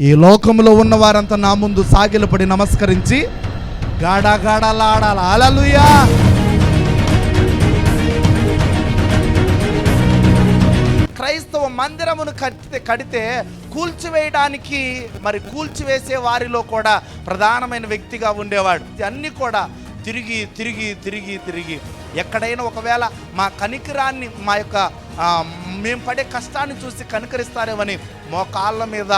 ఈ లోకంలో ఉన్న వారంతా నా ముందు సాగిలపడి నమస్కరించి గాడగాడలాడాల అలలుయా క్రైస్తవ మందిరమును కడితే కడితే కూల్చివేయడానికి మరి కూల్చివేసే వారిలో కూడా ప్రధానమైన వ్యక్తిగా ఉండేవాడు. అన్నీ కూడా తిరిగి తిరిగి తిరిగి తిరిగి ఎక్కడైనా ఒకవేళ మా కనికరాన్ని మా యొక్క మేము పడే కష్టాన్ని చూసి కనికరిస్తారేమని మోకాళ్ళ మీద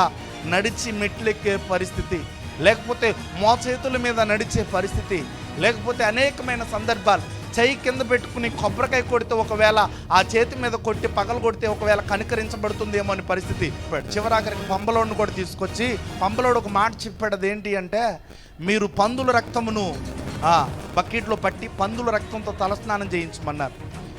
నడిచి మెట్లెక్కే పరిస్థితి లేకపోతే మోచేతుల మీద నడిచే పరిస్థితి లేకపోతే అనేకమైన సందర్భాలు చెయ్యి కింద పెట్టుకుని కొబ్బరికాయ కొడితే ఒకవేళ ఆ చేతి మీద కొట్టి పగలు కొడితే ఒకవేళ కనికరించబడుతుందేమో అని పరిస్థితి. చివరాఖరికి పంబలోడిని కూడా తీసుకొచ్చి పంబలోడు ఒక మాట చెప్పాడు ఏంటి అంటే మీరు పందుల రక్తమును ఆ, బకెట్లో పట్టి పందుల రక్తంతో తలస్నానం చేయించమన్నారు.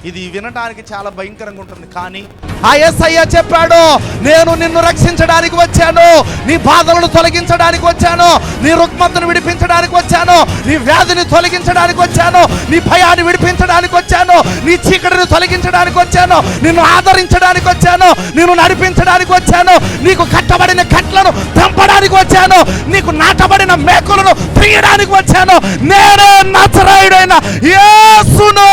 ఇది వినడానికి చాలా భయంకరంగా ఉంటుంది. కానీ ఆ ఎస్ఐ చెప్పాడు నేను నిన్ను రక్షించడానికి వచ్చాను. నీ బాధలను తొలగించడానికి వచ్చాను. నీ రుగ్మతను విడిపించడానికి వచ్చాను. నీ వ్యాధిని తొలగించడానికి వచ్చాను. నీ భయాన్ని విడిపించడానికి వచ్చాను. నీ చీకటిని తొలగించడానికి వచ్చాను. నిన్ను ఆదరించడానికి వచ్చాను. నిన్ను నడిపించడానికి వచ్చాను. నీకు కట్టబడిన కట్లను తెంపడానికి వచ్చాను. నీకు నాటబడిన మేకులను తీయడానికి వచ్చాను. నేనే నచ్చరాయుడైన యేసును.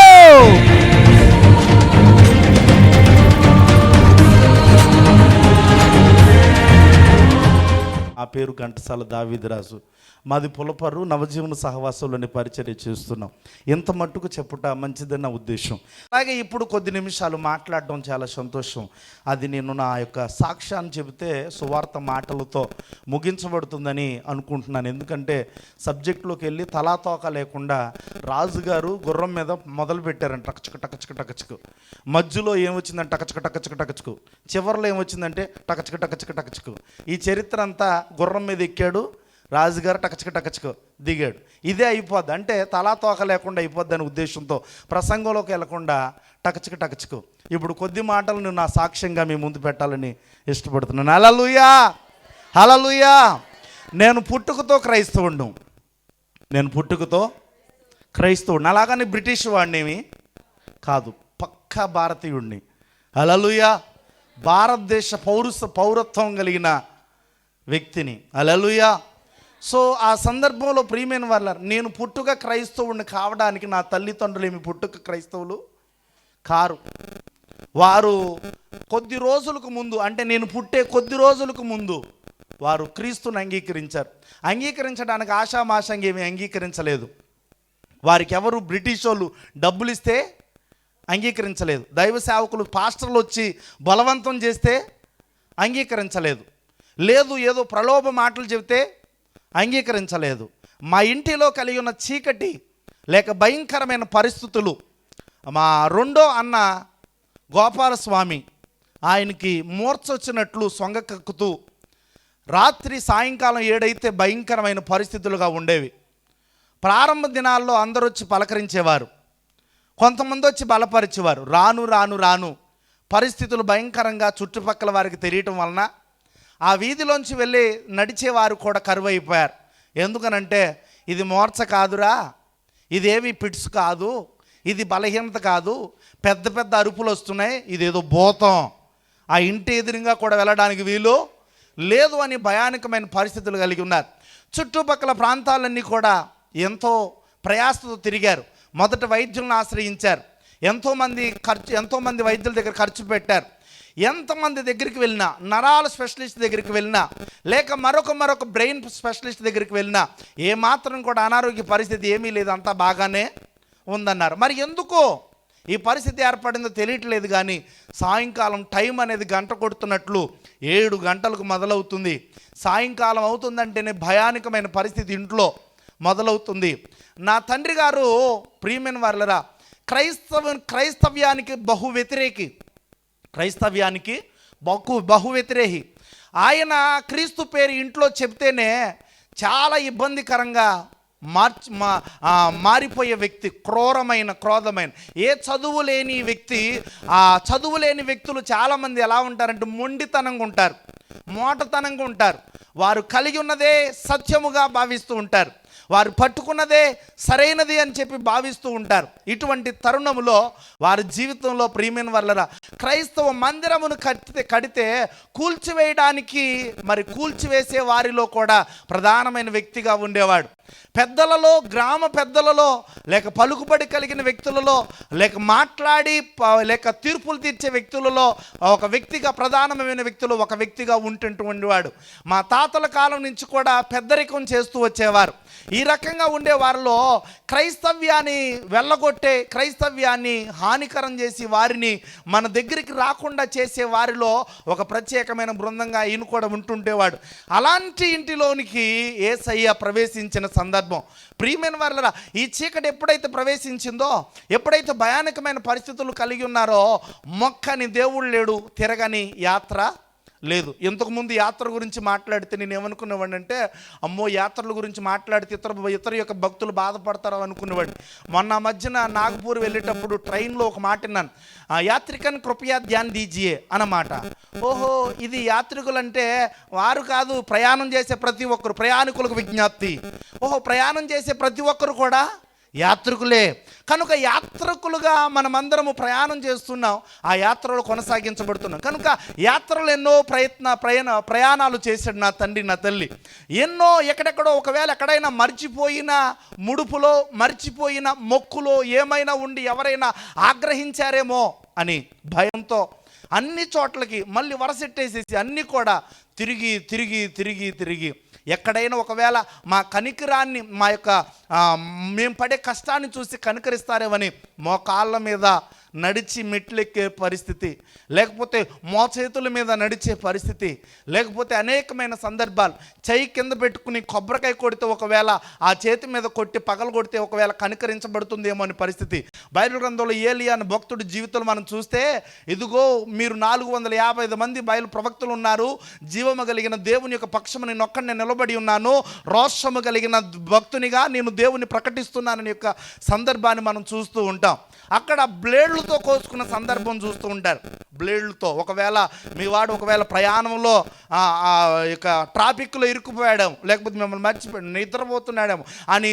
పేరు ఘంటసాల దావిదిరాజు. మాది పులపరు నవజీవన సహవాసంలోని పరిచర్య చేస్తున్నాం. ఇంత మట్టుకు చెప్పుట మంచిదని నా ఉద్దేశం. అలాగే ఇప్పుడు కొద్ది నిమిషాలు మాట్లాడడం చాలా సంతోషం. అది నేను నా యొక్క సాక్ష్యాన్ని చెబితే సువార్త మాటలతో ముగించబడుతుందని అనుకుంటున్నాను. ఎందుకంటే సబ్జెక్టులోకి వెళ్ళి తలాతోక లేకుండా రాజుగారు గుర్రం మీద మొదలు పెట్టారంట. టకచక టకచక టకచకు మధ్యలో ఏమొచ్చిందంటే టకచక టకచక టకచకు చివరిలో ఏమొచ్చిందంటే టకచక టకచక టకచకు ఈ చరిత్ర అంతా గుర్రం మీద ఎక్కాడు. రాజుగారు టకచక టకచక దిగాడు. ఇదే అయిపోద్ది. అంటే తలా తోక లేకుండా అయిపోద్ది అనే ఉద్దేశంతో ప్రసంగంలోకి వెళ్ళకుండా టకచక టకచకు. ఇప్పుడు కొద్ది మాటలు నేను నా సాక్ష్యంగా మీ ముందు పెట్టాలని ఇష్టపడుతున్నాను. అలలుయా అలలుయా నేను పుట్టుకతో క్రైస్తవుడు నేను పుట్టుకతో క్రైస్తవుడిని అలాగని బ్రిటిష్ వాడినేమి? కాదు. పక్కా భారతీయుడిని అలలుయా భారతదేశ పౌరుస పౌరత్వం కలిగిన వ్యక్తిని. అలలుయా సో ఆ సందర్భంలో ప్రియమైన వాళ్ళ నేను పుట్టుక క్రైస్తవుడిని కావడానికి నా తల్లిదండ్రులు ఏమి పుట్టుక క్రైస్తవులు? కారు. వారు కొద్ది రోజులకు ముందు అంటే నేను పుట్టే కొద్ది రోజులకు ముందు వారు క్రీస్తుని అంగీకరించారు. అంగీకరించడానికి ఆశామాషంగా ఏమి అంగీకరించలేదు. వారికి ఎవరు బ్రిటిష్ వాళ్ళు డబ్బులు ఇస్తే అంగీకరించలేదు. దైవ సేవకులు పాస్టర్లు వచ్చి బలవంతం చేస్తే అంగీకరించలేదు. లేదు ఏదో ప్రలోభ మాటలు చెబితే అంగీకరించలేదు. మా ఇంటిలో కలిగి ఉన్న చీకటి లేక భయంకరమైన పరిస్థితులు. మా రెండో అన్న గోపాలస్వామి ఆయనకి మూర్చొచ్చినట్లు సొంగకక్కుతూ రాత్రి సాయంకాలం ఏడైతే భయంకరమైన పరిస్థితులుగా ఉండేవి. ప్రారంభ దినాల్లో అందరూ వచ్చి పలకరించేవారు. కొంతమంది వచ్చి బలపరిచేవారు. రాను రాను రాను. పరిస్థితులు భయంకరంగా చుట్టుపక్కల వారికి తెలియటం వలన ఆ వీధిలోంచి వెళ్ళి నడిచేవారు కూడా కరువైపోయారు. ఎందుకనంటే ఇది మోర్చ కాదురా ఇదేమి పిట్స్ కాదు ఇది బలహీనత కాదు పెద్ద పెద్ద అరుపులు వస్తున్నాయి ఇదేదో భూతం. ఆ ఇంటి ఎదురుగా కూడా వెళ్ళడానికి వీలు లేదు అని భయానకమైన పరిస్థితులు కలిగి ఉన్నారు. చుట్టుపక్కల ప్రాంతాలన్నీ కూడా ఎంతో ప్రయాసతో తిరిగారు. మొదట వైద్యులను ఆశ్రయించారు. ఎంతోమంది ఖర్చు ఎంతోమంది వైద్యుల దగ్గర ఖర్చు పెట్టారు. ఎంతమంది దగ్గరికి వెళ్ళినా నరాల స్పెషలిస్ట్ దగ్గరికి వెళ్ళినా లేక మరొక మరొక బ్రెయిన్ స్పెషలిస్ట్ దగ్గరికి వెళ్ళినా ఏమాత్రం కూడా అనారోగ్య పరిస్థితి ఏమీ లేదు అంతా బాగానే ఉందన్నారు. మరి ఎందుకో ఈ పరిస్థితి ఏర్పడిందో తెలియట్లేదు కానీ సాయంకాలం టైం అనేది గంట కొడుతున్నట్లు ఏడు గంటలకు మొదలవుతుంది. సాయంకాలం అవుతుందంటేనే భయానకమైన పరిస్థితి ఇంట్లో మొదలవుతుంది. నా తండ్రి గారు ప్రియమైన వాళ్ళరా క్రైస్తవ క్రైస్తవ్యానికి బహు వ్యతిరేకి. క్రైస్తవ్యానికి బహు బహు వ్యతిరేహి. ఆయన క్రీస్తు పేరు ఇంట్లో చెప్తేనే చాలా ఇబ్బందికరంగా మార్చి మా మారిపోయే వ్యక్తి క్రూరమైన క్రోధమైన. ఏ చదువు లేని వ్యక్తి ఆ చదువు లేని వ్యక్తులు చాలామంది ఎలా ఉంటారంటే మొండితనంగా ఉంటారు మోటతనంగా ఉంటారు. వారు కలిగి ఉన్నదే సత్యముగా భావిస్తూ ఉంటారు. వారు పట్టుకున్నదే సరైనది అని చెప్పి భావిస్తూ ఉంటారు. ఇటువంటి తరుణములో వారి జీవితంలో ప్రియమైన వల్లరా క్రైస్తవ మందిరమును కడితే కడితే కూల్చివేయడానికి మరి కూల్చివేసే వారిలో కూడా ప్రధానమైన వ్యక్తిగా ఉండేవాడు. పెద్దలలో గ్రామ పెద్దలలో లేక పలుకుబడి కలిగిన వ్యక్తులలో లేక మాట్లాడి లేక తీర్పులు తీర్చే వ్యక్తులలో ఒక వ్యక్తిగా ప్రధానమైన వ్యక్తులు ఒక వ్యక్తిగా ఉంటుంటూ ఉండేవాడు. మా తాతల కాలం నుంచి కూడా పెద్దరికం చేస్తూ వచ్చేవారు. ఈ రకంగా ఉండే వారిలో క్రైస్తవ్యాన్ని వెళ్ళగొట్టే క్రైస్తవ్యాన్ని హానికరం చేసి వారిని మన దగ్గరికి రాకుండా చేసే వారిలో ఒక ప్రత్యేకమైన బృందంగా ఈయన కూడా ఉంటుండేవాడు. అలాంటి ఇంటిలోనికి ఏసయ్య ప్రవేశించిన సందర్భం. ప్రియమైన వాళ్ళరా ఈ చీకటి ఎప్పుడైతే ప్రవేశించిందో ఎప్పుడైతే భయానకమైన పరిస్థితులు కలిగి ఉన్నారో మొక్కని దేవుడు లేడు తిరగని యాత్ర లేదు. ఇంతకుముందు యాత్ర గురించి మాట్లాడితే నేను ఏమనుకునేవాడిని అంటే అమ్మో యాత్రల గురించి మాట్లాడితే ఇతర ఇతర యొక్క భక్తులు బాధపడతారు అనుకునేవాడిని. మొన్న మధ్యన నాగపూర్ వెళ్ళేటప్పుడు ట్రైన్లో ఒక మాట విన్నాను. ఆ యాత్రికన్ కృపయా ధ్యాన్ దీజియే అన్నమాట ఓహో ఇది యాత్రికులంటే వారు కాదు ప్రయాణం చేసే ప్రతి ఒక్కరు ప్రయాణికులకు విజ్ఞప్తి. ఓహో ప్రయాణం చేసే ప్రతి ఒక్కరు కూడా యాత్రికులే. కనుక యాత్రికులుగా మనమందరము ప్రయాణం చేస్తున్నాం ఆ యాత్రలో కొనసాగించబడుతున్నాం. కనుక యాత్రలు ఎన్నో ప్రయత్న ప్రయాణ ప్రయాణాలు చేశాడు నా తండ్రి నా తల్లి. ఎన్నో ఎక్కడెక్కడో ఒకవేళ ఎక్కడైనా మర్చిపోయిన ముడుపులో మర్చిపోయిన మొక్కులో ఏమైనా ఉండి ఎవరైనా ఆగ్రహించారేమో అని భయంతో అన్ని చోట్లకి మళ్ళీ వరసెట్టేసేసి అన్నీ కూడా తిరిగి తిరిగి తిరిగి తిరిగి. ఎక్కడైనా ఒకవేళ మా కనికరాన్ని మా యొక్క మేము పడే కష్టాన్ని చూసి కనికరిస్తారేమని మోకాళ్ళ మీద నడిచి మెట్లెక్కే పరిస్థితి లేకపోతే మోచేతుల మీద నడిచే పరిస్థితి లేకపోతే అనేకమైన సందర్భాలు చేయి కింద పెట్టుకుని కొబ్బరికాయ కొడితే ఒకవేళ ఆ చేతి మీద కొట్టి పగలు కొడితే ఒకవేళ కనికరించబడుతుందేమో అని పరిస్థితి. బైబిల్ గ్రంథంలో ఏలి అని భక్తుడి జీవితంలో మనం చూస్తే ఇదిగో మీరు నాలుగు వందల యాభై ఐదు మంది బయలు ప్రవక్తలు ఉన్నారు జీవము కలిగిన దేవుని యొక్క పక్షముని నేను ఒక్కడిని నిలబడి ఉన్నాను రోషము కలిగిన భక్తునిగా నేను దేవుని ప్రకటిస్తున్నానని యొక్క సందర్భాన్ని మనం చూస్తూ ఉంటాం. అక్కడ బ్లేడ్లు బ్లేడ్లతో కోసుకున్న సందర్భం చూస్తూ ఉంటారు. బ్లేడ్లతో. ఒకవేళ మీ వాడు ఒకవేళ ప్రయాణంలో యొక్క ట్రాఫిక్లో ఇరుక్కుపోయాడేమో లేకపోతే మిమ్మల్ని మర్చిపోయాడు నిద్రపోతున్నాడేమో అని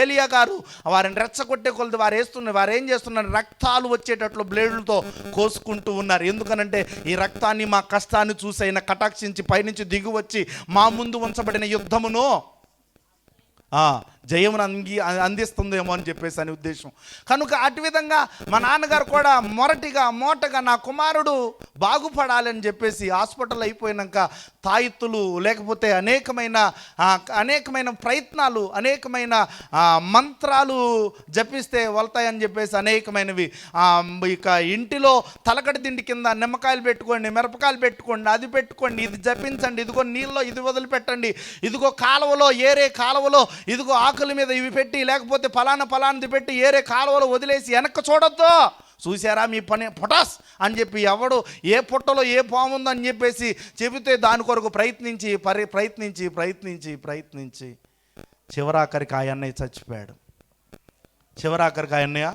ఏలియా గారు వారిని రెచ్చగొట్టే కొలది వారు వేస్తున్నారు వారు ఏం చేస్తున్నారు? రక్తాలు వచ్చేటట్లు బ్లేడ్లతో కోసుకుంటూ ఉన్నారు. ఎందుకనంటే ఈ రక్తాన్ని మా కష్టాన్ని చూసైన కటాక్షించి పైనుంచి దిగువచ్చి మా ముందు ఉంచబడిన యుద్ధమును జయమును అంగి అందిస్తుందేమో అని చెప్పేసి అని ఉద్దేశం. కనుక అటు విధంగా మా నాన్నగారు కూడా మొరటిగా మోటగా నా కుమారుడు బాగుపడాలని చెప్పేసి హాస్పిటల్ అయిపోయినాక తాయిత్తులు లేకపోతే అనేకమైన అనేకమైన ప్రయత్నాలు అనేకమైన మంత్రాలు జపిస్తే వెళ్తాయని చెప్పేసి అనేకమైనవి. ఇక ఇంటిలో తలకడి తిండి కింద నిమ్మకాయలు పెట్టుకోండి మిరపకాయలు పెట్టుకోండి అది పెట్టుకోండి ఇది జపించండి ఇదిగో నీళ్ళలో ఇది వదిలిపెట్టండి ఇదిగో కాలువలో ఏరే కాలువలో ఇదిగో ఆకుల మీద ఇవి పెట్టి లేకపోతే ఫలానా ఫలానది పెట్టి ఏరే కాలువలో వదిలేసి వెనక్కి చూడొద్దు. చూసారా మీ పని? పొటాస్! అని చెప్పి ఎవడు ఏ పుట్టలో ఏ పాము చెప్పేసి చెబితే దాని కొరకు ప్రయత్నించి పరి ప్రయత్నించి ప్రయత్నించి ప్రయత్నించి చివరాఖరికి ఆ అన్నయ్య చచ్చిపోయాడు. చివరాఖరికి ఆ అన్నయ్య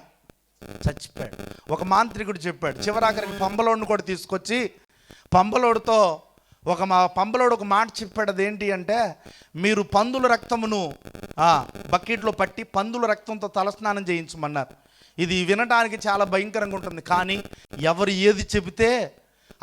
చచ్చిపోయాడు. ఒక మాంత్రికుడు చెప్పాడు చివరాఖరికి పంబలోడిని కూడా తీసుకొచ్చి పంబలోడితో ఒక మా పంబలోడు ఒక మాట చెప్పాడు అదేంటి అంటే మీరు పందుల రక్తమును బకెట్లో పట్టి పందుల రక్తంతో తలస్నానం చేయించమన్నారు. ఇది వినడానికి చాలా భయంకరంగా ఉంటుంది. కానీ ఎవరు ఏది చెబితే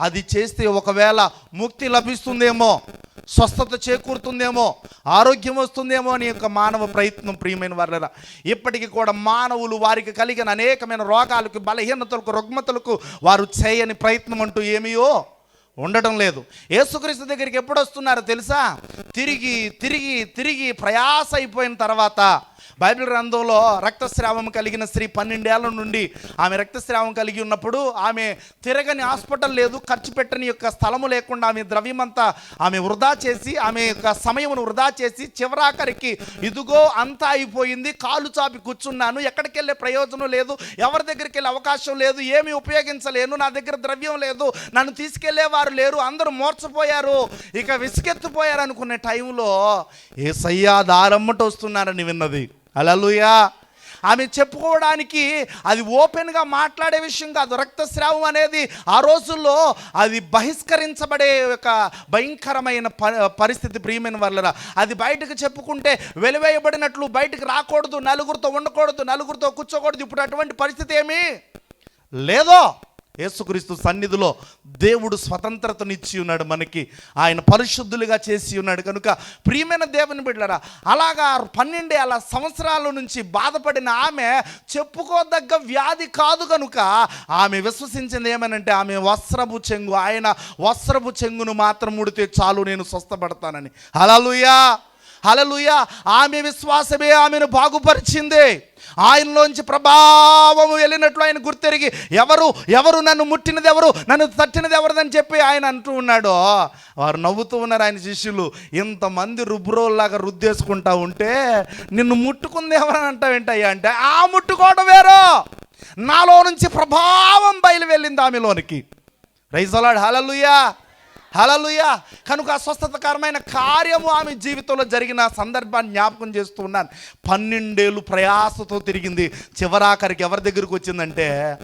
అది చేస్తే ఒకవేళ ముక్తి లభిస్తుందేమో స్వస్థత చేకూరుతుందేమో ఆరోగ్యం వస్తుందేమో అని యొక్క మానవ ప్రయత్నం ప్రియమైన వారులరా ఇప్పటికీ కూడా మానవులు వారికి కలిగిన అనేకమైన రోగాలకు బలహీనతలకు రుగ్మతలకు వారు చేయని ప్రయత్నం అంటూ ఏమియో ఉండటం లేదు. యేసుక్రీస్తు దగ్గరికి ఎప్పుడు వస్తున్నారో తెలుసా? తిరిగి తిరిగి తిరిగి ప్రయాస అయిపోయిన తర్వాత బైబిల్ గ్రంథంలో రక్తస్రావం కలిగిన స్త్రీ పన్నెండేళ్ళ నుండి ఆమె రక్తస్రావం కలిగి ఉన్నప్పుడు ఆమె తిరగని హాస్పిటల్ లేదు ఖర్చు పెట్టని యొక్క స్థలము లేకుండా ఆమె ద్రవ్యమంతా ఆమె వృధా చేసి ఆమె యొక్క సమయమును వృధా చేసి చివరాఖరికి ఇదిగో అంతా అయిపోయింది కాలు చాపి కూర్చున్నాను ఎక్కడికి వెళ్ళే ప్రయోజనం లేదు ఎవరి దగ్గరికి వెళ్ళే అవకాశం లేదు ఏమీ ఉపయోగించలేను నా దగ్గర ద్రవ్యం లేదు నన్ను తీసుకెళ్ళేవారు లేరు అందరూ మోర్చపోయారు ఇక విసుకెత్తిపోయారు అనుకునే టైంలో ఏ సయ్యా దారమ్మట వస్తున్నారని విన్నది. అలలుయా ఆమె చెప్పుకోవడానికి అది ఓపెన్గా మాట్లాడే విషయం కాదు. రక్తస్రావం అనేది ఆ రోజుల్లో అది బహిష్కరించబడే ఒక భయంకరమైన ప- పరిస్థితి ప్రియమైన వల్ల అది బయటకు చెప్పుకుంటే వెలివేయబడినట్లు బయటకు రాకూడదు నలుగురితో ఉండకూడదు నలుగురితో కూర్చోకూడదు. ఇప్పుడు అటువంటి పరిస్థితి ఏమీ? లేదో యేసుక్రీస్తు సన్నిధిలో దేవుడు స్వతంత్రతనిచ్చి ఉన్నాడు మనకి. ఆయన పరిశుద్ధులుగా చేసి ఉన్నాడు. కనుక ప్రియమైన దేవుని బిడ్డరా అలాగా పన్నెండేళ్ళ సంవత్సరాల నుంచి బాధపడిన ఆమె చెప్పుకోదగ్గ వ్యాధి కాదు కనుక ఆమె విశ్వసించింది ఏమనంటే ఆమె వస్త్రపు చెంగు. ఆయన వస్త్రపు చెంగును మాత్రం ముడితే చాలు నేను స్వస్థపడతానని. హలలుయా హలలుయా ఆమె విశ్వాసమే ఆమెను బాగుపరిచింది. ఆయనలోంచి ప్రభావము వెళ్ళినట్లు ఆయన గుర్తెరిగి ఎవరు ఎవరు నన్ను ముట్టినది ఎవరు నన్ను తట్టినది ఎవరిదని చెప్పి ఆయన అంటూ ఉన్నాడు. వారు నవ్వుతూ ఉన్నారు ఆయన శిష్యులు. ఇంతమంది రుబ్రోల్లాగా రుద్దేసుకుంటా ఉంటే నిన్ను ముట్టుకుంది ఎవరని అంటావేంటయ్యా అంటే ఆ ముట్టుకోవడం వేరు. నాలో నుంచి ప్రభావం బయలు వెళ్ళింది ఆమెలోనికి. రైజలాడ్ హలలుయా హలలుయా కనుక అస్వస్థతకరమైన కార్యము ఆమె జీవితంలో జరిగిన సందర్భాన్ని జ్ఞాపకం చేస్తూ ఉన్నాను. పన్నెండేళ్ళు ప్రయాసతో తిరిగింది. చివరాఖరికి ఎవరి దగ్గరికి వచ్చిందంటే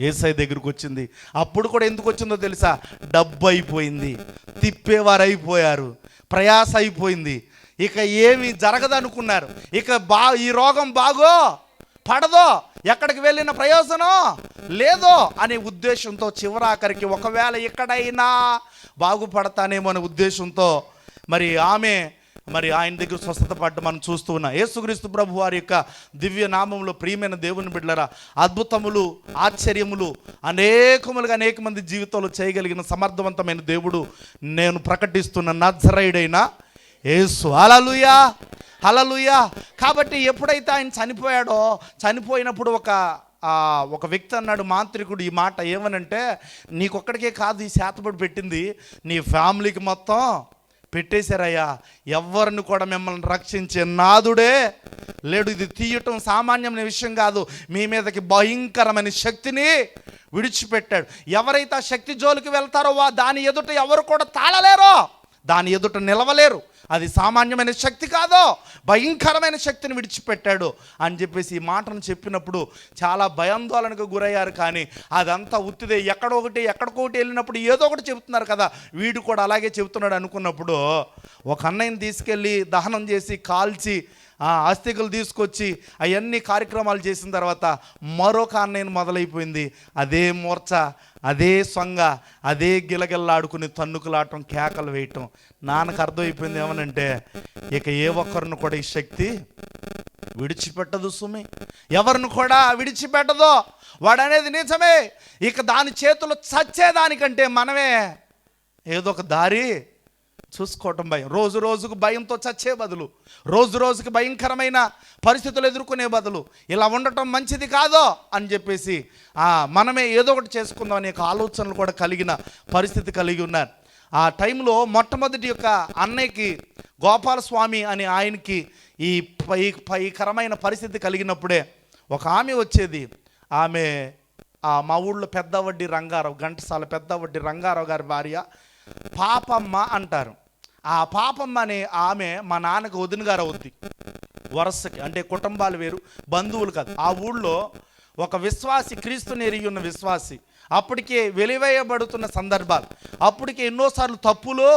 ఏసై దగ్గరికి వచ్చింది. అప్పుడు కూడా ఎందుకు వచ్చిందో తెలుసా? డబ్బు అయిపోయింది తిప్పేవారు అయిపోయారు ప్రయాస అయిపోయింది ఇక ఏమి జరగదనుకున్నారు. ఇక బా ఈ రోగం బాగో పడదో ఎక్కడికి వెళ్ళిన ప్రయోజనం లేదో అనే ఉద్దేశంతో చివరాఖరికి ఒకవేళ ఎక్కడైనా బాగుపడతానేమో అనే ఉద్దేశంతో మరి ఆమె మరి ఆయన దగ్గర స్వస్థత పడ్డ మనం చూస్తూ ఉన్నాం. యేసుక్రీస్తు ప్రభు వారి యొక్క దివ్య నామంలో ప్రియమైన దేవుని బిడ్డలరా అద్భుతములు ఆశ్చర్యములు అనేకములుగా అనేక మంది జీవితంలో చేయగలిగిన సమర్థవంతమైన దేవుడు నేను ప్రకటిస్తున్న నజరైడైన ఏసు. అలలుయా అలలుయా కాబట్టి ఎప్పుడైతే ఆయన చనిపోయాడో చనిపోయినప్పుడు ఒక ఒక వ్యక్తి అన్నాడు మాంత్రికుడు ఈ మాట ఏమనంటే నీకొక్కడికే కాదు ఈ శాతపడి పెట్టింది. నీ ఫ్యామిలీకి మొత్తం పెట్టేశారయ్యా. ఎవరిని కూడా మిమ్మల్ని రక్షించే నాదుడే లేడు. ఇది తీయటం సామాన్యమైన విషయం కాదు. మీ మీదకి భయంకరమైన శక్తిని విడిచిపెట్టాడు. ఎవరైతే ఆ శక్తి జోలికి వెళ్తారో వా దాని ఎదుట ఎవరు కూడా తాళలేరో. దాని ఎదుట నిలవలేరు. అది సామాన్యమైన శక్తి కాదో భయంకరమైన శక్తిని విడిచిపెట్టాడు అని చెప్పేసి ఈ మాటను చెప్పినప్పుడు చాలా భయాందోళనకు గురయ్యారు. కానీ అదంతా ఉత్తిదే ఎక్కడొకటి ఎక్కడికొకటి వెళ్ళినప్పుడు ఏదో ఒకటి చెబుతున్నారు కదా. వీడు కూడా అలాగే చెబుతున్నాడు అనుకున్నప్పుడు ఒక అన్నయ్యని తీసుకెళ్ళి దహనం చేసి కాల్చి ఆ ఆస్తికులు తీసుకొచ్చి అవన్నీ కార్యక్రమాలు చేసిన తర్వాత మరొక అన్నయ్యను మొదలైపోయింది. అదే మోర్చ అదే సొంగ అదే గిలగిల్లాడుకుని తన్నుకులాడటం కేకలు వేయటం. నాన్నకు అర్థమైపోయింది ఏమనంటే ఇక ఏ ఒక్కరిని కూడా ఈ శక్తి విడిచిపెట్టదు సుమి. ఎవరిని కూడా విడిచిపెట్టదు. వాడు అనేది నిజమే. ఇక దాని చేతులు చచ్చేదానికంటే మనమే ఏదో ఒక దారి చూసుకోవటం భయం. రోజు రోజుకు భయంతో చచ్చే బదులు రోజు రోజుకి భయంకరమైన పరిస్థితులు ఎదుర్కొనే బదులు ఇలా ఉండటం మంచిది కాదో అని చెప్పేసి మనమే ఏదో ఒకటి చేసుకుందాం అనే ఒక ఆలోచనలు కూడా కలిగిన పరిస్థితి కలిగి ఉన్నారు. ఆ టైంలో మొట్టమొదటి యొక్క అన్నయ్యకి గోపాలస్వామి అనే ఆయనకి ఈ పై పైకరమైన పరిస్థితి కలిగినప్పుడే ఒక ఆమె వచ్చేది. ఆమె మా ఊళ్ళో పెద్ద వడ్డీ రంగారావు ఘంటసాల పెద్ద వడ్డీ రంగారావు గారి భార్య. పాపమ్మ అంటారు. ఆ పాపమ్మ అనే ఆమె మా నాన్నకు వదిన గారు అవుద్ది. వరుసకి అంటే కుటుంబాలు వేరు బంధువులు కాదు. ఆ ఊళ్ళో ఒక విశ్వాసి క్రీస్తుని ఎరిగి ఉన్న విశ్వాసి అప్పటికే వెలివేయబడుతున్న సందర్భాలు అప్పటికే ఎన్నోసార్లు తప్పులు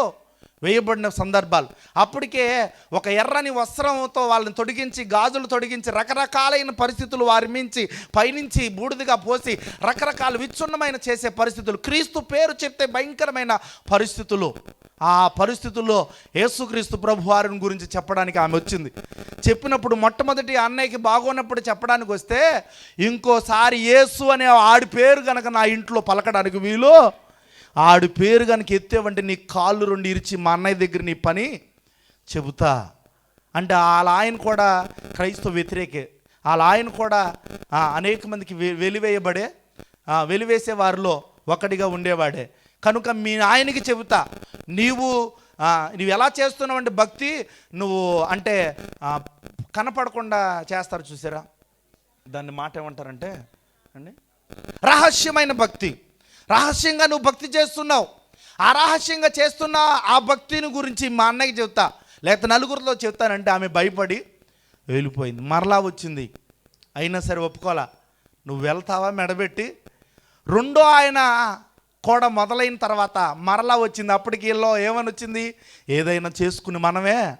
వేయబడిన సందర్భాలు. అప్పటికే ఒక ఎర్రని వస్త్రంతో వాళ్ళని తొడిగించి గాజులు తొడిగించి రకరకాలైన పరిస్థితులు వారి మించి పైనుంచి బూడిదగా పోసి రకరకాల విచ్ఛున్నమైన చేసే పరిస్థితులు. క్రీస్తు పేరు చెప్తే భయంకరమైన పరిస్థితులు. ఆ పరిస్థితుల్లో యేసుక్రీస్తు ప్రభు వారిని గురించి చెప్పడానికి ఆమె వచ్చింది. చెప్పినప్పుడు మొట్టమొదటి అన్నయ్యకి బాగోనప్పుడు చెప్పడానికి వస్తే ఇంకోసారి యేసు అనే ఆడి పేరు కనుక నా ఇంట్లో పలకడానికి వీలు ఆడి పేరు కనుక ఎత్తేవంటే నీ కాళ్ళు రెండు ఇరిచి మా అన్నయ్య దగ్గర నీ పని చెబుతా. అంటే వాళ్ళ ఆయన కూడా క్రైస్తవ వ్యతిరేకే. వాళ్ళ ఆయన కూడా అనేక మందికి వె- వెలివేయబడే వెలివేసే వారిలో ఒకటిగా ఉండేవాడే. కనుక మీ ఆయనకి చెబుతా నీవు నువ్వు ఎలా చేస్తున్నావు అంటే భక్తి నువ్వు అంటే కనపడకుండా చేస్తారు చూసారా? దాన్ని మాట ఏమంటారంటే అండి? రహస్యమైన భక్తి. రహస్యంగా నువ్వు భక్తి చేస్తున్నావు. ఆ రహస్యంగా చేస్తున్న ఆ భక్తిని గురించి మా అన్నకి చెప్తా. లేకపోతే నలుగురిలో చెప్తానంటే ఆమె భయపడి వెళ్ళిపోయింది. మరలా వచ్చింది. అయినా సరే ఒప్పుకోలా నువ్వు వెళ్తావా మెడబెట్టి? రెండో ఆయన కూడా మొదలైన తర్వాత మరలా వచ్చింది. అప్పటికి వీళ్ళు ఏమని వచ్చింది? ఏదైనా చేసుకుని మనమే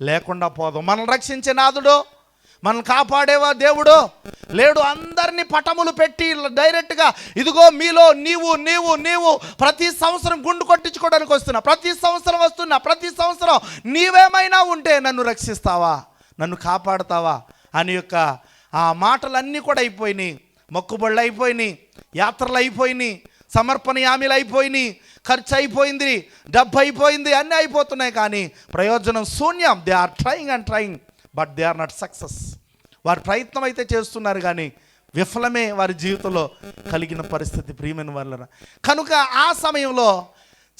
లేకుండా పోదాం. మనల్ని రక్షించే నాదుడు మనం కాపాడేవా దేవుడు? లేడు అందరినీ పటములు పెట్టి డైరెక్ట్గా ఇదిగో మీలో నీవు నీవు నీవు ప్రతి సంవత్సరం గుండు కొట్టించుకోవడానికి వస్తున్నా ప్రతి సంవత్సరం వస్తున్నా ప్రతి సంవత్సరం నీవేమైనా ఉంటే నన్ను రక్షిస్తావా? నన్ను కాపాడతావా? అని యొక్క ఆ మాటలన్నీ కూడా అయిపోయినాయి. మొక్కుబళ్ళు అయిపోయినాయి యాత్రలు అయిపోయినాయి సమర్పణ హామీలు అయిపోయినాయి ఖర్చు అయిపోయింది డబ్బు అయిపోయింది అన్నీ అయిపోతున్నాయి కానీ ప్రయోజనం శూన్యం. They are trying and trying but they are not success. వారు ప్రయత్నం అయితే చేస్తున్నారు కానీ విఫలమే వారి జీవితంలో కలిగిన పరిస్థితి ప్రియమైన వల్ల కనుక ఆ సమయంలో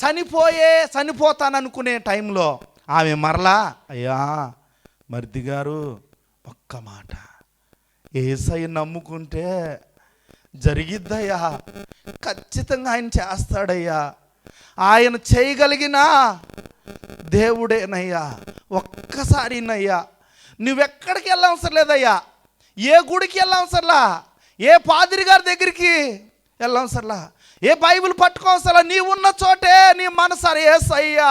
చనిపోయే చనిపోతాననుకునే టైంలో ఆమె మరలా అయ్యా మరిది గారు ఒక్క మాట. ఏసై నమ్ముకుంటే జరిగిద్దయ్యా. ఖచ్చితంగా ఆయన చేస్తాడయ్యా. ఆయన చేయగలిగిన దేవుడేనయ్యా. ఒక్కసారినయ్యా నువ్వెక్కడికి వెళ్ళవసరం లేదయ్యా? ఏ గుడికి వెళ్ళవసరలా ఏ పాదిరి గారి దగ్గరికి వెళ్ళవసరలా ఏ బైబిల్ పట్టుకోవసరలా నీ ఉన్న చోటే నీ మనసరి ఏసయ్యా.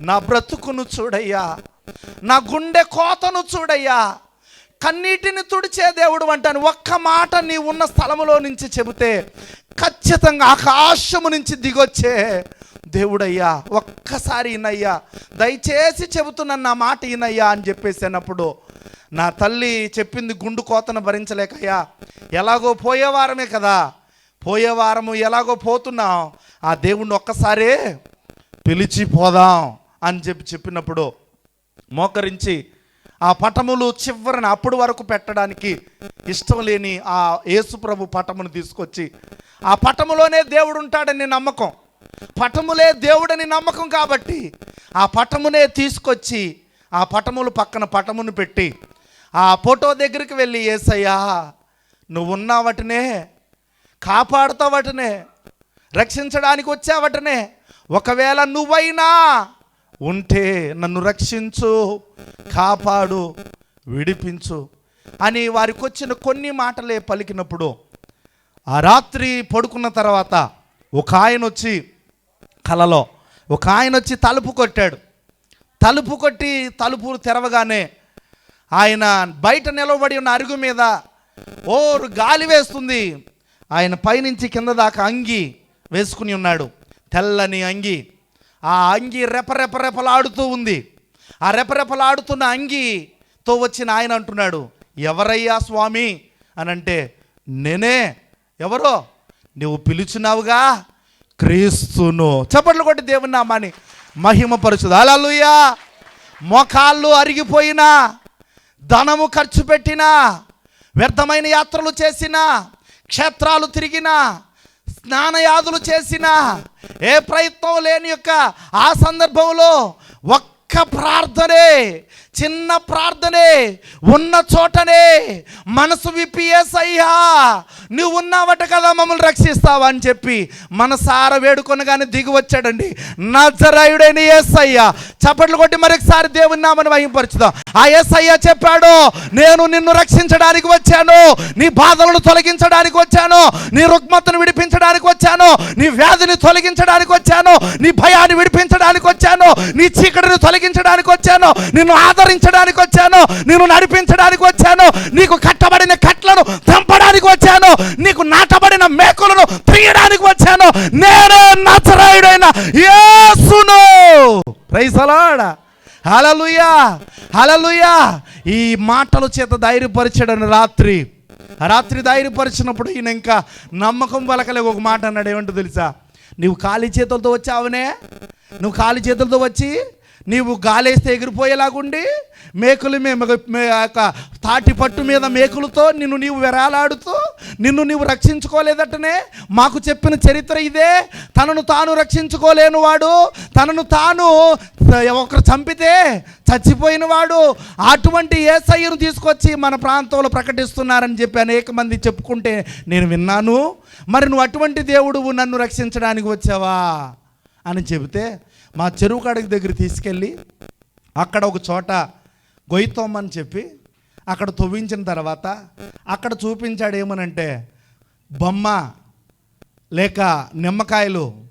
నా బ్రతుకును చూడయ్యా. నా గుండె కోతను చూడయ్యా. కన్నీటిని తుడిచే దేవుడు అంటాను. ఒక్క మాట నీ ఉన్న స్థలములో నుంచి చెబితే ఖచ్చితంగా ఆకాశము నుంచి దిగొచ్చే దేవుడయ్యా ఒక్కసారి ఈయనయ్యా దయచేసి చెబుతున్నాను నా మాట ఈయనయ్యా అని చెప్పేసినప్పుడు నా తల్లి చెప్పింది గుండు కోతను భరించలేకయ్యా. ఎలాగో పోయేవారమే కదా. పోయేవారము ఎలాగో పోతున్నాం. ఆ దేవుణ్ణి ఒక్కసారే పిలిచి పోదాం అని చెప్పి చెప్పినప్పుడు మోకరించి ఆ పటములు చివరిని అప్పుడు వరకు పెట్టడానికి ఇష్టం లేని ఆ యేసుప్రభు పటమును తీసుకొచ్చి ఆ పటములోనే దేవుడు ఉంటాడని నమ్మకం. పటములే దేవుడని నమ్మకం కాబట్టి ఆ పటమునే తీసుకొచ్చి ఆ పటములు పక్కన పటమును పెట్టి ఆ ఫోటో దగ్గరికి వెళ్ళి ఏసయ్యా నువ్వు ఉన్నావటనే కాపాడుతావటనే రక్షించడానికి వచ్చావటనే ఒకవేళ నువ్వైనా ఉంటే నన్ను రక్షించు కాపాడు విడిపించు అని వారికి వచ్చిన కొన్ని మాటలే పలికినప్పుడు ఆ రాత్రి పడుకున్న తర్వాత ఒక ఆయన వచ్చి కలలో. ఒక ఆయన వచ్చి తలుపు కొట్టాడు. తలుపు కొట్టి తలుపు తెరవగానే ఆయన బయట నిలబడి ఉన్న అరుగు మీద ఓరు గాలి వేస్తుంది. ఆయన పైనుంచి కింద దాకా అంగి వేసుకుని ఉన్నాడు. తెల్లని అంగి. ఆ అంగి రెపరెపరెపలాడుతూ ఉంది. ఆ రెపరెపలాడుతున్న అంగితో వచ్చిన ఆయన అంటున్నాడు ఎవరయ్యా స్వామి? అని అంటే నేనే. ఎవరో? నువ్వు పిలుచున్నావుగా? క్రీస్తును. చప్పట్లు కొట్టి దేవుని నామాని మహిమపరచుదు. అలలుయా మోకాళ్ళు అరిగిపోయినా ధనము ఖర్చు పెట్టినా వ్యర్థమైన యాత్రలు చేసినా క్షేత్రాలు తిరిగినా స్నానయాదులు చేసినా ఏ ప్రయత్నం లేని యొక్క ఆ సందర్భంలో ఒక్క ప్రార్థనే చిన్న ప్రార్థనే ఉన్న చోటనే. మనసు విప్పి ఏసయ్యా నువ్వు ఉన్నావట కదా మమ్మల్ని రక్షిస్తావా అని చెప్పి మనసార వేడుకొనగానే దిగి వచ్చాడండి. నజరాయుడైన ఏసయ్య చప్పట్లు కొట్టి మరొకసారి దేవుని నామని వహింపరచుదాం ఆ ఏసయ్య చెప్పాడు నేను నిన్ను రక్షించడానికి వచ్చాను. నీ బాధలను తొలగించడానికి వచ్చాను. నీ రుగ్మతను విడిపించడానికి వచ్చాను. నీ వ్యాధిని తొలగించడానికి వచ్చాను. నీ భయాన్ని విడిపించడానికి వచ్చాను. నీ చీకటిని తొలగించడానికి వచ్చాను. నిన్ను ఆదరించడానికి వచ్చాను నేను నడిపించడానికి వచ్చాను నీకు కట్టబడిన కట్లను చంపడానికి వచ్చాను నీకు నాటబడిన మేకులను తీయడానికి వచ్చాను నేను నచరాయుడైన యేసును. ప్రైసలాడా హలలుయా హలలుయా ఈ మాటల చేత ధైర్యపరిచాడని రాత్రి. రాత్రి ధైర్యపరిచినప్పుడు ఈయన ఇంకా నమ్మకం పలకలే. ఒక మాట అన్నాడు ఏమంటో తెలుసా? నువ్వు ఖాళీ చేతులతో వచ్చావునే? నువ్వు ఖాళీ చేతులతో వచ్చి నీవు గాలేస్తే ఎగిరిపోయేలాగుండి మేకులు మేము యొక్క తాటి పట్టు మీద మేకులతో నిన్ను నీవు వెరాలాడుతూ నిన్ను నీవు రక్షించుకోలేదటనే మాకు చెప్పిన చరిత్ర ఇదే. తనను తాను రక్షించుకోలేని వాడు తనను తాను ఒకరు చంపితే చచ్చిపోయిన వాడు. అటువంటి ఏసయ్యను తీసుకొచ్చి మన ప్రాంతంలో ప్రకటిస్తున్నారని చెప్పి అనేక మంది చెప్పుకుంటే నేను విన్నాను. మరి నువ్వు అటువంటి దేవుడు నన్ను రక్షించడానికి వచ్చావా? అని చెబితే మా చెరువు కాడికి దగ్గర తీసుకెళ్ళి అక్కడ ఒక చోట గొయ్యతోమ్మని చెప్పి అక్కడ తవ్వించిన తర్వాత అక్కడ చూపించాడు ఏమనంటే బొమ్మ లేక నిమ్మకాయలు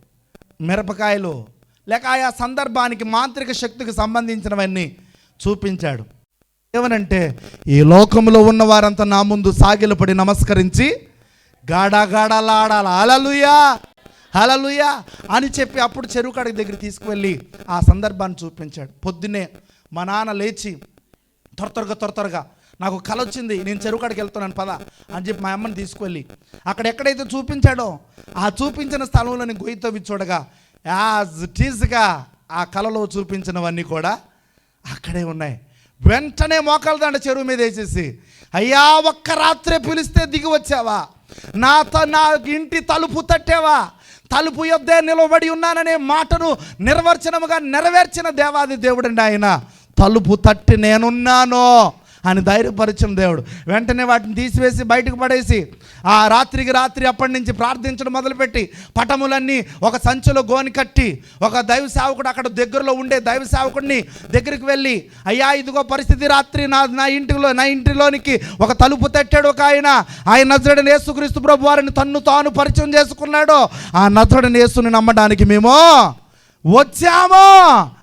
మిరపకాయలు లేక ఆయా సందర్భానికి మాంత్రిక శక్తికి సంబంధించినవన్నీ చూపించాడు. ఏమనంటే ఈ లోకంలో ఉన్న వారంతా నా ముందు సాగిలపడి నమస్కరించి గాడా అలలుయా హలలుయా అని చెప్పి అప్పుడు చెరువు కాడికి దగ్గర తీసుకువెళ్ళి ఆ సందర్భాన్ని చూపించాడు. పొద్దున్నే మా నాన్న లేచి త్వర త్వరగా త్వర త్వరగా నాకు కల వచ్చింది నేను చెరువు కాడికి వెళ్తున్నాను పద అని చెప్పి మా అమ్మని తీసుకువెళ్ళి అక్కడ ఎక్కడైతే చూపించాడో ఆ చూపించిన స్థలంలోని నేను గొయ్యి తవ్వి చూడగా యాజ్ టీజ్గా ఆ కలలో చూపించినవన్నీ కూడా అక్కడే ఉన్నాయి. వెంటనే మోకాళ్ళదండ దండ చెరువు మీద వేసేసి అయ్యా ఒక్క రాత్రే పిలిస్తే దిగి వచ్చావా? నా త నా ఇంటి తలుపు తట్టావా? తలుపు యొద్దే నిలబడి ఉన్నాననే మాటను నిర్వచనముగా నెరవేర్చిన దేవాది దేవుడండి ఆయన. తలుపు తట్టి నేనున్నాను అని ధైర్యపరిచిన దేవుడు. వెంటనే వాటిని తీసివేసి బయటకు పడేసి ఆ రాత్రికి రాత్రి అప్పటి నుంచి ప్రార్థించడం మొదలుపెట్టి పటములన్నీ ఒక సంచిలో గోని కట్టి ఒక దైవ సేవకుడు అక్కడ దగ్గరలో ఉండే దైవ సేవకుడిని దగ్గరికి వెళ్ళి అయ్యా ఇదిగో పరిస్థితి రాత్రి నా నా ఇంటిలో నా ఇంటిలోనికి ఒక తలుపు తట్టాడు ఒక ఆయన. ఆయన నజరడని యేసుక్రీస్తు ప్రభు వారిని తన్ను తాను పరిచయం చేసుకున్నాడు. ఆ నజరడని యేసుని నమ్మడానికి మేము వచ్చాము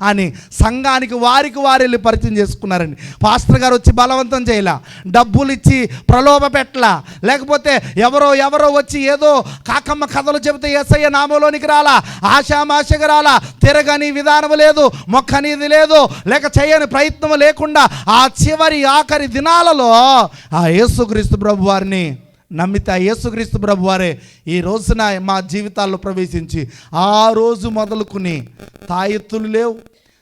అని సంఘానికి వారికి వారు వెళ్ళి పరిచయం చేసుకున్నారండి. పాస్టర్ గారు వచ్చి బలవంతం చేయలా? డబ్బులు ఇచ్చి ప్రలోభ పెట్టలా? లేకపోతే ఎవరో ఎవరో వచ్చి ఏదో కాకమ్మ కథలు చెబితే ఎస్ఐ నామలోనికి రాలా? ఆశామాషగా రాలా? తిరగని విధానం లేదు మొక్కనిది లేదు లేక చేయని ప్రయత్నం లేకుండా ఆ చివరి ఆఖరి దినాలలో ఆ యేసుక్రీస్తు ప్రభు వారిని నమ్మితే ఆ యేసుక్రీస్తు ప్రభు వారే ఈ రోజున మా జీవితాల్లో ప్రవేశించి ఆ రోజు మొదలుకుని తాయెత్తులు లేవు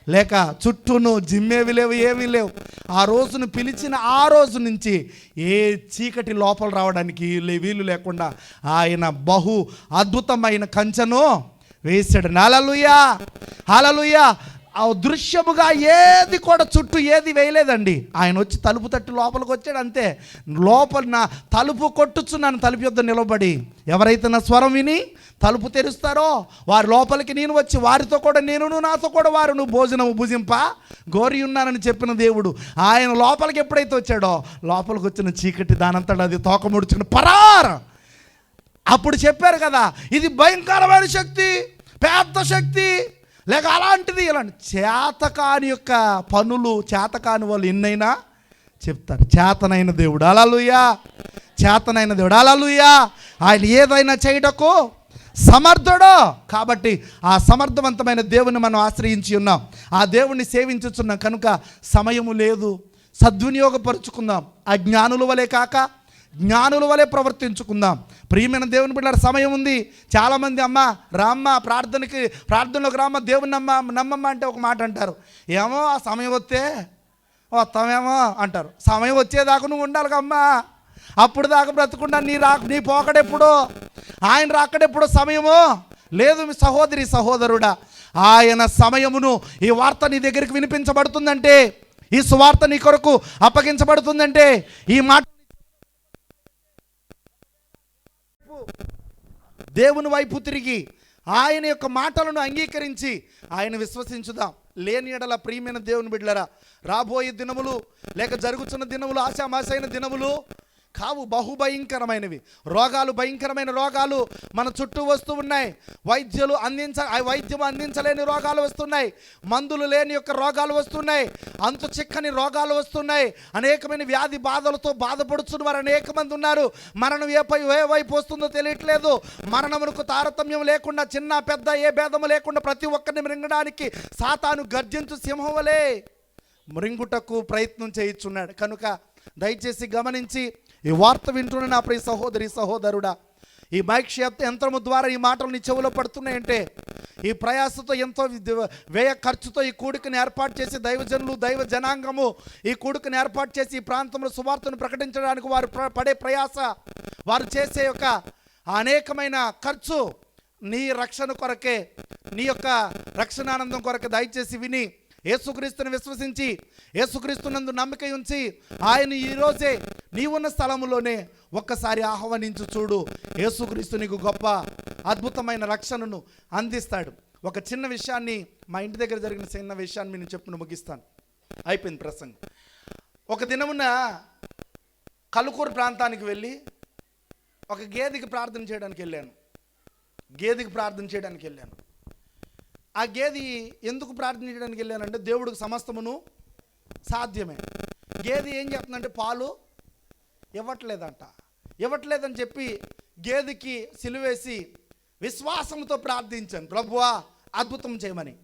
లేక చుట్టూను జిమ్మేవి లేవు ఏమీ లేవు. ఆ రోజును పిలిచిన ఆ రోజు నుంచి ఏ చీకటి లోపల రావడానికి వీలు లేకుండా ఆయన బహు అద్భుతమైన కంచెను వేశాడు. నాలలుయా! హాలలుయా! ఆ దృశ్యముగా ఏది కూడా చుట్టూ ఏది వేయలేదండి. ఆయన వచ్చి తలుపు తట్టు లోపలికి వచ్చాడు అంతే. లోపల నా తలుపు కొట్టుచు నన్ను తలుపు యుద్ధ నిలబడి. ఎవరైతే నా స్వరం విని తలుపు తెరుస్తారో వారి లోపలికి నేను వచ్చి వారితో కూడా నేను నాతో కూడా వారు నువ్వు భోజనము భుజింప గోరి ఉన్నానని చెప్పిన దేవుడు ఆయన లోపలికి ఎప్పుడైతే వచ్చాడో లోపలికి వచ్చిన చీకటి దానంతట అది తోక ముడుచుకుని పరార! అప్పుడు చెప్పారు కదా ఇది భయంకరమైన శక్తి పెద్ద శక్తి. లేక అలాంటిది ఇలాంటి చేతకాని యొక్క పనులు చేతకాని వాళ్ళు ఎన్నైనా చెప్తారు. చేతనైన దేవుడు. అలలుయా చేతనైన దేవుడు. అలలుయా ఆయన ఏదైనా చేయటకు సమర్థుడు. కాబట్టి ఆ సమర్థవంతమైన దేవుని మనం ఆశ్రయించి ఉన్నాం. ఆ దేవుణ్ణి సేవించుచున్నాం. కనుక సమయము లేదు. సద్వినియోగపరుచుకుందాం. అజ్ఞానుల వలె కాక జ్ఞానుల వలె ప్రవర్తించుకుందాం. ప్రియమైన దేవుని బిడ్డ సమయం ఉంది. చాలామంది అమ్మ రామ్మ ప్రార్థనకి ప్రార్థనలోకి రామ్మ దేవుని నమ్మ నమ్మమ్మ అంటే ఒక మాట అంటారు. ఏమో ఆ సమయం వస్తే వస్తామేమో అంటారు. సమయం వచ్చేదాకా నువ్వు ఉండాలి అమ్మా. అప్పుడు దాకా బ్రతకుండా నీ రా నీ పోకడెప్పుడు ఆయన రాకడెప్పుడు సమయము? లేదు మీ సహోదరి సహోదరుడా ఆయన సమయమును ఈ వార్త నీ దగ్గరికి వినిపించబడుతుందంటే ఈ సువార్త నీ కొరకు అప్పగించబడుతుందంటే ఈ మాట దేవుని వైపు తిరిగి ఆయన యొక్క మాటలను అంగీకరించి ఆయన విశ్వసించుదాం. లేని ఎడల ప్రియమైన దేవుని బిడ్డలరా రాబోయే దినములు లేక జరుగుతున్న దినములు ఆశామాసైన దినములు కావు బహుభయంకరమైనవి. రోగాలు భయంకరమైన రోగాలు మన చుట్టూ వస్తూ ఉన్నాయి. వైద్యులు అందించ ఆ వైద్యం అందించలేని రోగాలు వస్తున్నాయి. మందులు లేని యొక్క రోగాలు వస్తున్నాయి. అంతు చిక్కని రోగాలు వస్తున్నాయి. అనేకమైన వ్యాధి బాధలతో బాధపడుతున్న వారు అనేక మంది ఉన్నారు. మరణం ఏ పై ఏ వైపు వస్తుందో తెలియట్లేదు. మరణమునకు తారతమ్యం లేకుండా చిన్న పెద్ద ఏ భేదము లేకుండా ప్రతి ఒక్కరిని మృంగడానికి సాతాను గర్జించు సింహం వలే మృంగుటకు ప్రయత్నం చేయించున్నాడు. కనుక దయచేసి గమనించి ఈ వార్త వింటున్న నా ప్రియ సహోదరి సహోదరుడా ఈ మైక్ శబ్ద యంత్రము ద్వారా ఈ మాటలు నీ చెవులో పడుతున్నాయంటే ఈ ప్రయాసతో ఎంతో వ్యయ ఖర్చుతో ఈ కూడికను ఏర్పాటు చేసి దైవజనులు దైవ జనాంగము ఈ కూడికను ఏర్పాటు చేసి ఈ ప్రాంతంలో సువార్తను ప్రకటించడానికి వారు పడే ప్రయాస వారు చేసే యొక్క అనేకమైన ఖర్చు నీ రక్షణ కొరకే నీ యొక్క రక్షణానందం కొరకే దయచేసి విని యేసుక్రీస్తుని విశ్వసించి యేసుక్రీస్తునందు నమ్మక ఉంచి ఆయన ఈరోజే నీవున్న స్థలములోనే ఒక్కసారి ఆహ్వానించు చూడు. యేసుక్రీస్తు నీకు గొప్ప అద్భుతమైన రక్షణను అందిస్తాడు. ఒక చిన్న విషయాన్ని మా ఇంటి దగ్గర జరిగిన చిన్న విషయాన్ని నేను చెప్పును ముగిస్తాను. అయిపోయింది ప్రసంగం. ఒక దినమున కలుకూరు ప్రాంతానికి వెళ్ళి ఒక గేదెకి ప్రార్థన చేయడానికి వెళ్ళాను. గేదెకి ప్రార్థన చేయడానికి వెళ్ళాను. ఆ గేది ఎందుకు ప్రార్థించడానికి వెళ్ళానంటే దేవుడికి సమస్తమును సాధ్యమే. గేదె ఏం చెప్తుందంటే పాలు ఇవ్వట్లేదంట. ఇవ్వట్లేదని చెప్పి గేదెకి సిలువేసి విశ్వాసంతో ప్రార్థించాను. ప్రభువా అద్భుతం చేయమని.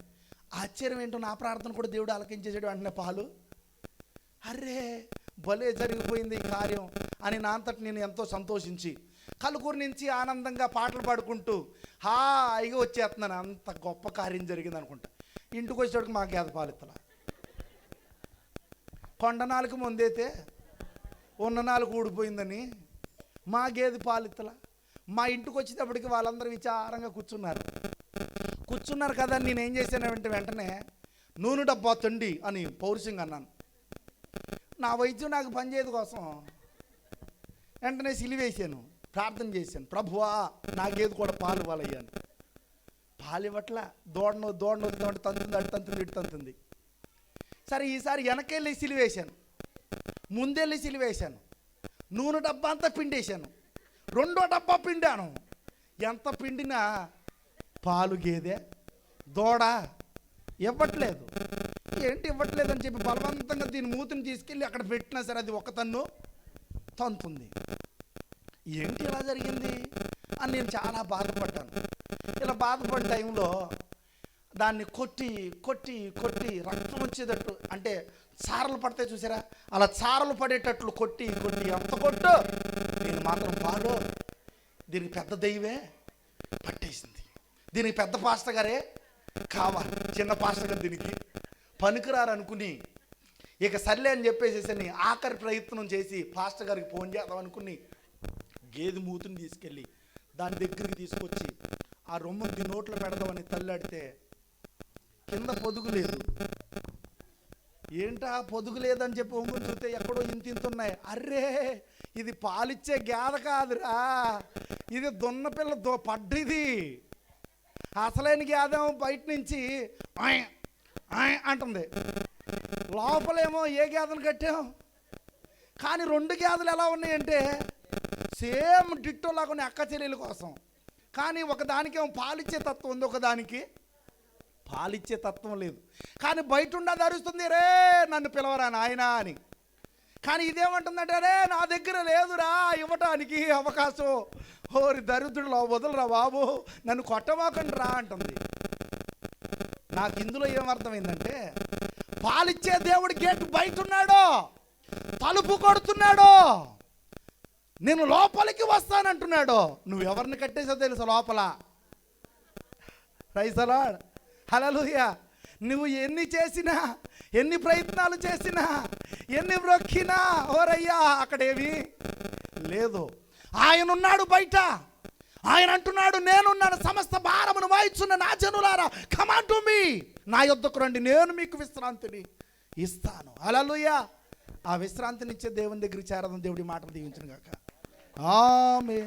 ఆశ్చర్యం ఏంటో నా ప్రార్థన కూడా దేవుడు ఆలకించేసాడు వెంటనే పాలు. అరే భలే జరిగిపోయింది ఈ కార్యం అని నా అంతటి నేను ఎంతో సంతోషించి కలుకూరు నుంచి ఆనందంగా పాటలు పాడుకుంటూ హాయిగా వచ్చేస్తున్నాను. అంత గొప్ప కార్యం జరిగింది అనుకుంటా. ఇంటికి వచ్చేటప్పుడు మా గేద పాలిత్తల కొండ నాలుగు ముందైతే ఉన్న నాలుగు ఊడిపోయిందని మా గేదె పాలిత్తల మా ఇంటికి వచ్చేటప్పటికి వాళ్ళందరూ విచారంగా కూర్చున్నారు. కూర్చున్నారు కదా నేను ఏం చేశాను అంటే వెంటనే నూనె డబ్బా తండి అని పౌరుషంగా అన్నాను. నా వైద్యం నాకు పనిచేయదు కోసం వెంటనే సిలివేశాను ప్రార్థన చేశాను. ప్రభువా నా గేదె కూడా పాలు ఇవ్వాలయ్యాను పాలు ఇవ్వట్ల? దోడను దోడను వదులుతుంటే తంతుంది అటు తంతుంది ఇటు తంతుంది. సరే ఈసారి వెనకెళ్ళి సిలివేశాను ముందెళ్ళి సిలివేశాను నూనె డబ్బా అంతా పిండేశాను. రెండో డబ్బా పిండాను. ఎంత పిండినా పాలు గేదె దూడ ఇవ్వట్లేదు. ఏంటి ఇవ్వట్లేదని చెప్పి బలవంతంగా దీని మూతిని తీసుకెళ్ళి అక్కడ పెట్టినా సరే అది ఒక తన్ను తంతుంది. ఏంటి ఇలా జరిగింది? అని నేను చాలా బాధపడ్డాను. ఇలా బాధపడిన టైంలో దాన్ని కొట్టి కొట్టి కొట్టి రక్తం వచ్చేటట్టు అంటే చారలు పడితే చూసారా? అలా చారలు పడేటట్లు కొట్టి కొట్టి ఎంత కొట్టు? నేను మాత్రం బాలో దీనికి పెద్ద దైవే పట్టేసింది. దీనికి పెద్ద పాస్టర్ గారే కావాలి. చిన్న పాస్టర్ గారు దీనికి పనికిరారు అనుకుని ఇక సర్లే అని చెప్పేసేసి ఆఖరి ప్రయత్నం చేసి పాస్టర్ గారికి ఫోన్ చేద్దాం అనుకుని గేదె మూతుని తీసుకెళ్ళి దాని దగ్గరికి తీసుకొచ్చి ఆ రొమ్ము దీని నోట్లో పెడదామని తల్లాడితే కింద పొదుగు లేదు. ఏంటా పొదుగు లేదని చెప్పి ఒంగుని చూస్తే ఎక్కడో ఇంత ఇంత ఉన్నాయి. అర్రే ఇది పాలిచ్చే గేద కాదురా. ఇది దున్న పిల్ల దో పడ్డిది అసలైన గేదేమో బయట నుంచి అంటుంది. లోపలేమో ఏ గేదను కట్టాం? కానీ రెండు గేదలు ఎలా ఉన్నాయంటే సేమ్ డిట్టో లాగా అక్క చెల్లెల కోసం. కానీ ఒకదానికేమో పాలిచ్చే తత్వం ఉంది ఒకదానికి పాలిచ్చే తత్వం లేదు. కానీ బయట ఉండదు అరుస్తుంది రే నన్ను పిలవరా నాయనా అని. కానీ ఇదేమంటుందంటే రే నా దగ్గర లేదురా ఇవ్వటానికి అవకాశం. ఓరి దరిద్రుడు వదలరా బాబు నన్ను కొట్టమాకండి రా అంటుంది. నాకు ఇందులో ఏమర్థమైందంటే పాలిచ్చే దేవుడు గేట్ బయట ఉన్నాడో తలుపు కొడుతున్నాడో నేను లోపలికి వస్తానంటున్నాడు నువ్వు ఎవరిని కట్టేసో తెలుసు లోపల? రైసలాడ్ హలలుయ నువ్వు ఎన్ని చేసినా ఎన్ని ప్రయత్నాలు చేసినా ఎన్ని బ్రొక్కినా ఓరయ్యా అక్కడేమి లేదు. ఆయన ఉన్నాడు బయట. ఆయన అంటున్నాడు నేనున్నాను సమస్త భారమును వాయిచున్న నా జనులారా కమాంటు మీ నా యొద్దకు రండి నేను మీకు విశ్రాంతిని ఇస్తాను. అలలుయ ఆ విశ్రాంతినిచ్చే దేవుని దగ్గర చేరదని దేవుడి మాటలు దీవించను కాక ఆమె